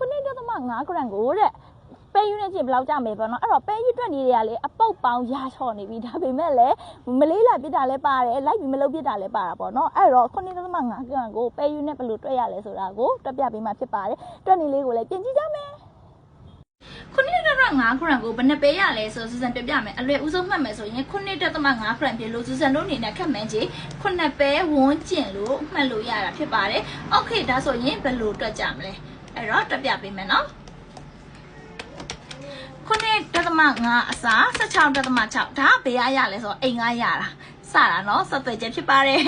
9.5 gram ကိုတဲ့ပဲယူနဲ့ချင်းဘယ်လောက်ကြမယ်ပေါ့နော်အဲ့တော့ပဲယူတွက်နေတွေကလေအပုတ်ပေါင်းရာချော်နေပြီဒါပေမဲ့လည်းမလေးလာပြစ်တာလည်းပါတယ်လိုက်ပြီးမလုပ်ပြစ်တာလည်းပါတာပေါ့နော်အဲ့တော့9.5 gram ကိုပဲယူနဲ့ဘယ်လိုတွက်ရလဲဆိုတာကိုတွက်ပြပေးမှဖြစ်ပါတယ်တွက်နေလေးကိုလည်းပြင်ကြည့်ကြမယ်9.5 gram ကိုဘယ်နှပဲရလဲဆိုစူဇန်ပြပြမယ်အလွယ်ဦးဆုံးမှတ်မယ်ဆိုရင်9.5 gram ပြလို့စူဇန်တို့အနေနဲ့ခက်မှန်းကြီး9ပဲဝန်းကျင်လို့မှတ်လို့ရတာဖြစ်ပါတယ်။ Okay ဒါဆိုရင်ဘယ်လိုတွက်ကြမလဲ။ အဲ့တော့တွက်ပြပေးမယ်နော်။9.5အစား16.6ဒါဘယ်ရရလဲဆိုတော့အိမ်ကရတာစတာနော်ဆက်သွယ်ချက်ဖြစ်ပါတယ်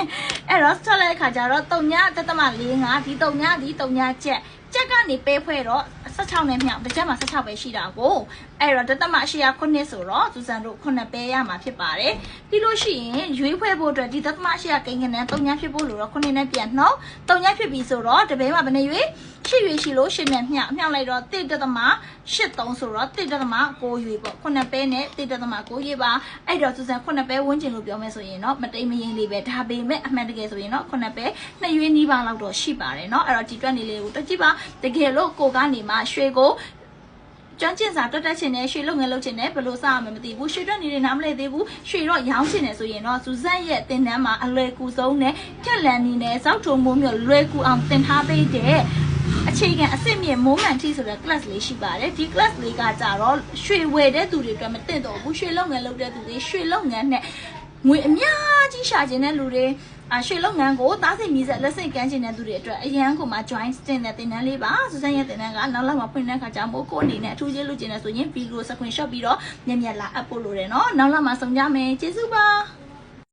အဲ့တော့ဆက်လိုက်ခါကျတော့3.45ဒီ3ဒီ3ချက်ချက်ကနေပေးဖွဲ့တော့16နဲ့မြောက်တစ်ချက်မှာ16ပဲရှိတာကိုအဲ့တော့တသက်မရှိရ9ဆိုတော့စူဇန်တို့9ပဲရမှာဖြစ်ပါတယ်ပြီးလို့ရှိရင်ရွေးဖွဲ့ဖို့အတွက်ဒီတသက်မရှိရကိန်းကနန်း3ညဖြစ်ဖို့လို့တော့9နဲ့ပြန်နှုတ်3ညဖြစ်ပြီဆိုတော့တပည့်မှာဘယ်နှရွေး ရှစ်ရွေရှိလို့ရှစ်နဲ့မြောက်မြောက်လိုက်တော့1တက်သမ83ဆိုတော့1တက်သမ9ရွေပေါ့9ပဲနဲ့1တက်သမ9ရွေပါအဲ့တော့စူဇန်9ပဲဝန်းကျင်လို့ပြောမယ်ဆိုရင်တော့မတိမ်မရင်လေးပဲဒါပေမဲ့အမှန်တကယ်ဆိုရင်တော့9ပဲ2ရွေနီးပါလောက်တော့ရှိပါတယ်เนาะအဲ့တော့ဒီတွက်နေလေးကိုတက်ကြည့်ပါတကယ်လို့ကိုကနေမှရွှေကိုကျွမ်းကျင်စာတွတ်တက်ချင်တယ်ရွှေလုံငယ်လုပ်ချင်တယ်ဘယ်လိုစရမလဲမသိဘူးရွှေတွက်နေတဲ့နားမလဲသေးဘူးရွှေတော့ရောင်းချင်တယ်ဆိုရင်တော့စူဇန်ရဲ့တင်တန်းမှာအလွယ်ကူဆုံးနဲ့ကြက်လန်နီနဲ့စောက်ထုံမိုးမျိုးလွယ်ကူအောင်တင်ထားပေးတဲ့ အခြေခံအစ်စ်မြင့်မိုးမှန်တီဆိုတဲ့ class လေးရှိပါတယ်ဒီ class လေးကကြတော့ရွှေဝယ်တဲ့သူတွေအတွက်မတင်တော့ဘူးရွှေလုံငယ်လုပ်တဲ့သူတွေရွှေလုံငယ်နဲ့ငွေအများကြီးရှာခြင်းတဲ့လူတွေအရွှေလုပ်ငန်းကိုတားစိတ်မြည်ဆက်လက်စိတ်ကမ်းကျင်တဲ့သူတွေအတွက်အရန်ကိုမှ join တင်တဲ့တင်တန်းလေးပါစူဇန်ရဲ့တင်တန်းကနောက်လောက်မှဖွင့်တဲ့ခါကျမို့ကိုအနေနဲ့အထူးကျေးလူကျင်နေဆိုရင်ဗီဒီယို screenshot ပြီးတော့မြင်မြင်လာအပ်ဖို့လိုတယ်နော်နောက်လောက်မှဆုံကြမယ်ကျေးဇူးပါ